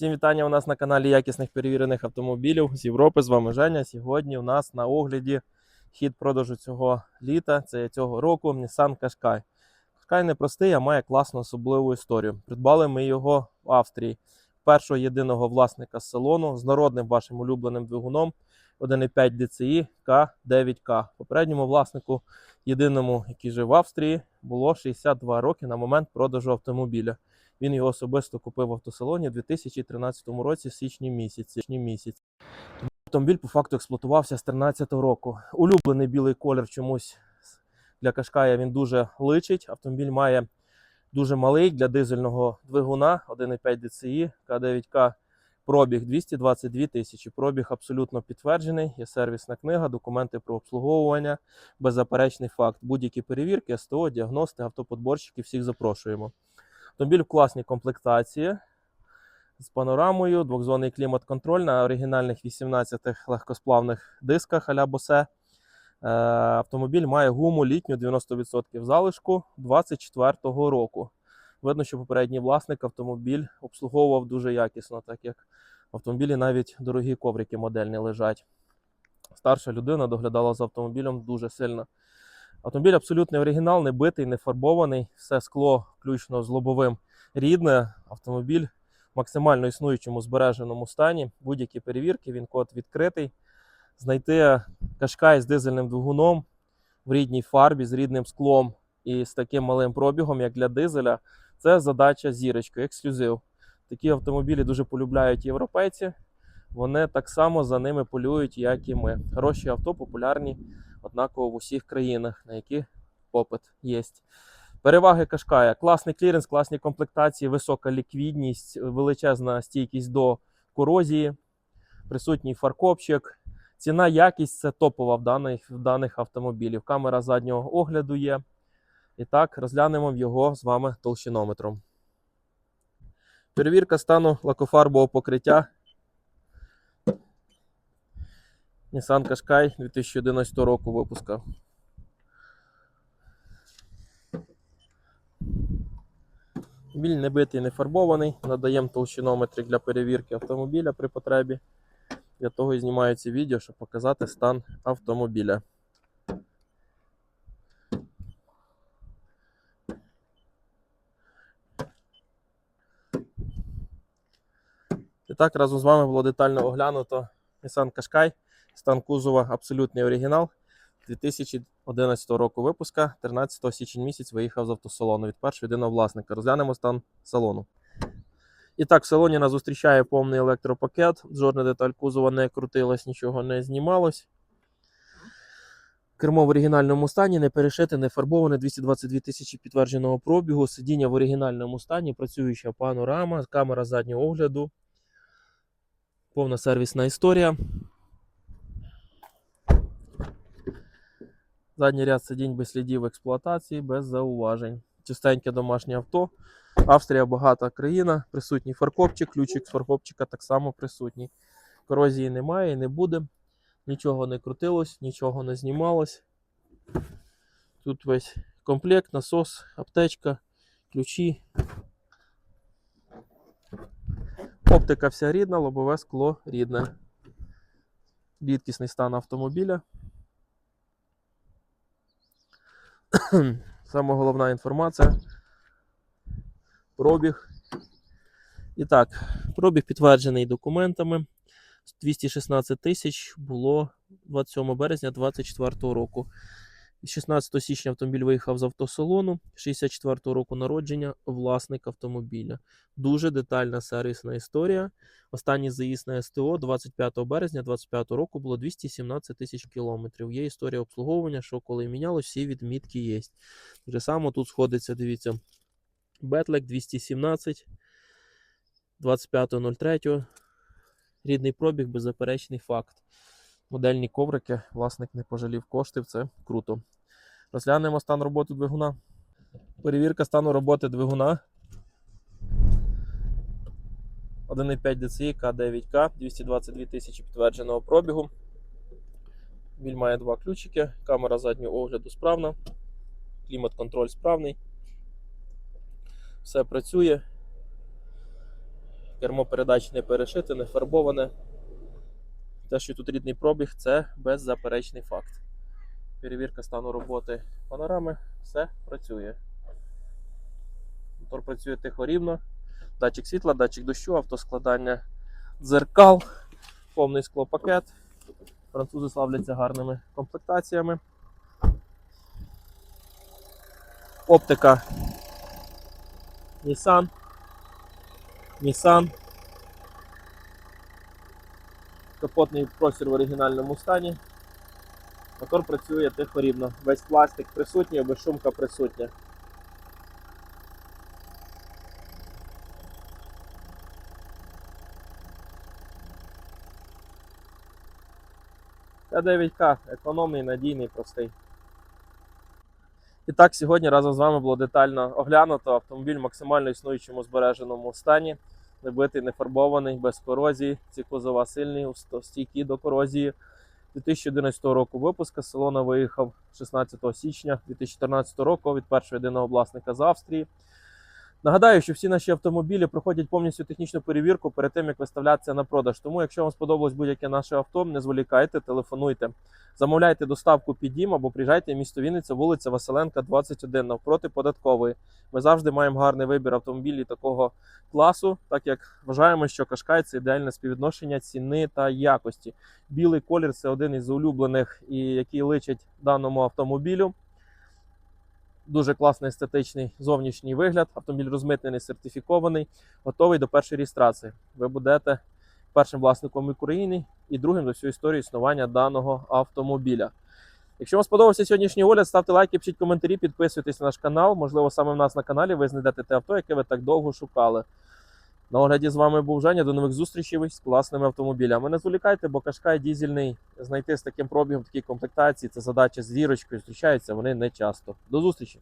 Всім вітання у нас на каналі якісних перевірених автомобілів з Європи. З вами Женя. Сьогодні у нас на огляді хід продажу цього літа, це цього року Nissan Qashqai. Qashqai не простий, а має класну особливу історію. Придбали ми його в Австрії. Першого єдиного власника з салону з народним вашим улюбленим двигуном 1,5 DCI K9K. Попередньому власнику, єдиному, який жив в Австрії, було 62 роки на момент продажу автомобіля. Він його особисто купив в автосалоні у 2013 році, в січні місяці. Місяці. Автомобіль по факту експлуатувався з 2013 року. Улюблений білий колір чомусь для Кашкая він дуже личить. Автомобіль має дуже малий для дизельного двигуна 1,5 DCI К9К. Пробіг 222 тисячі. Пробіг абсолютно підтверджений. Є сервісна книга, документи про обслуговування, беззаперечний факт. Будь-які перевірки, СТО, діагности, автоподборщики, всіх запрошуємо. Автомобіль в класній комплектації з панорамою, двохзонний клімат-контроль на оригінальних 18 легкосплавних дисках а-ля Bose. Е, Автомобіль має гуму літню 90% залишку 24-го року. Видно, що попередній власник автомобіль обслуговував дуже якісно, так як в автомобілі навіть дорогі коврики модельні лежать. Старша людина доглядала за автомобілем дуже сильно. Автомобіль абсолютний оригінал, не битий, не фарбований. Все скло, включно з лобовим, рідне. Автомобіль в максимально існуючому збереженому стані. Будь-які перевірки, він код відкритий. Знайти кашкай з дизельним двигуном в рідній фарбі, з рідним склом і з таким малим пробігом, як для дизеля, це задача зірочки, ексклюзив. Такі автомобілі дуже полюбляють європейці. Вони так само за ними полюють, як і ми. Хороші авто популярні однаково в усіх країнах, на які попит є. Переваги Кашкая. Класний кліренс, класні комплектації, висока ліквідність, величезна стійкість до корозії, присутній фаркопчик. Ціна, якість це топова в даних, в даних автомобілів. Камера заднього огляду є. І так, розглянемо його з вами толщинометром. Перевірка стану лакофарбового покриття. Nissan Qashqai 2011 року випуска. Біль не битий, не фарбований. Надаємо толщинометрик для перевірки автомобіля при потребі. Для того і знімаються відео, щоб показати стан автомобіля. Так, разом з вами було детально оглянуто Nissan Qashqai. Стан кузова абсолютний оригінал. 2011 року випуска, 13 січень місяць виїхав з автосалону від першого єдиного власника. Розглянемо стан салону. І так, в салоні нас зустрічає повний електропакет. Жодна деталь кузова не крутилась, нічого не знімалось. Кермо в оригінальному стані, не перешите, не фарбоване, 222 тисячі підтвердженого пробігу, сидіння в оригінальному стані, працююча панорама, камера заднього огляду, повна сервісна історія. Задній ряд сидінь без слідів експлуатації, без зауважень. Чистеньке домашнє авто. Австрія багата країна, присутній фаркопчик, ключик з фаркопчика так само присутній. Корозії немає і не буде. Нічого не крутилось, нічого не знімалось. Тут весь комплект, насос, аптечка, ключі. Оптика вся рідна, лобове скло рідне. Рідкісний стан автомобіля. Саме головна інформація. Пробіг. І так, пробіг підтверджений документами. 216 тисяч було 27 березня 2024 року. 16 січня автомобіль виїхав з автосалону 64 року народження, власник автомобіля. Дуже детальна сервісна історія. Останній заїзд на СТО 25 березня 2025 року було 217 тисяч кілометрів. Є історія обслуговування, що коли мінялось, всі відмітки є. Вже само тут сходиться, дивіться, Бетлек 217, 25.03. Рідний пробіг, беззаперечний факт. Модельні коврики, власник не пожалів коштів, це круто. Розглянемо стан роботи двигуна. Перевірка стану роботи двигуна. 1,5 DCI К9К, 222 тисячі підтвердженого пробігу. Біль має два ключики, камера заднього огляду справна, клімат-контроль справний. Все працює. Кермо передач не перешите, не фарбоване. Те, що тут рідний пробіг, це беззаперечний факт. Перевірка стану роботи панорами, все працює. Мотор працює тихо рівно. Датчик світла, датчик дощу, автоскладання дзеркал, повний склопакет. Французи славляться гарними комплектаціями. Оптика Nissan. Nissan. Капотний простір в оригінальному стані. Мотор працює тихо рівно. Весь пластик присутній, безшумка присутня. Т9К економний, надійний, простий. І так, сьогодні разом з вами було детально оглянуто автомобіль в максимально існуючому збереженому стані. Не битий, не фарбований, без корозії. Ці кузова сильні, стійкі до корозії. 2011 року випуска з салона виїхав 16 січня 2014 року від першого єдиного власника з Австрії. Нагадаю, що всі наші автомобілі проходять повністю технічну перевірку перед тим, як виставлятися на продаж. Тому, якщо вам сподобалось будь-яке наше авто, не зволікайте, телефонуйте. Замовляйте доставку під дім або приїжджайте в місто Вінниця, вулиця Василенка, 21, навпроти податкової. Ми завжди маємо гарний вибір автомобілів такого класу, так як вважаємо, що Кашкай це ідеальне співвідношення ціни та якості. Білий колір це один із улюблених, і який личить даному автомобілю. Дуже класний естетичний зовнішній вигляд. Автомобіль розмитнений, сертифікований, готовий до першої реєстрації. Ви будете першим власником України і другим за всю історію існування даного автомобіля. Якщо вам сподобався сьогоднішній огляд, ставте лайки, пишіть коментарі, підписуйтесь на наш канал. Можливо, саме в нас на каналі ви знайдете те авто, яке ви так довго шукали. На огляді з вами був Женя. До нових зустрічей з класними автомобілями. Не зволікайте, бо Кашкай дізельний знайти з таким пробігом, такій комплектації. Це задача з зірочкою. Зустрічаються вони не часто. До зустрічі!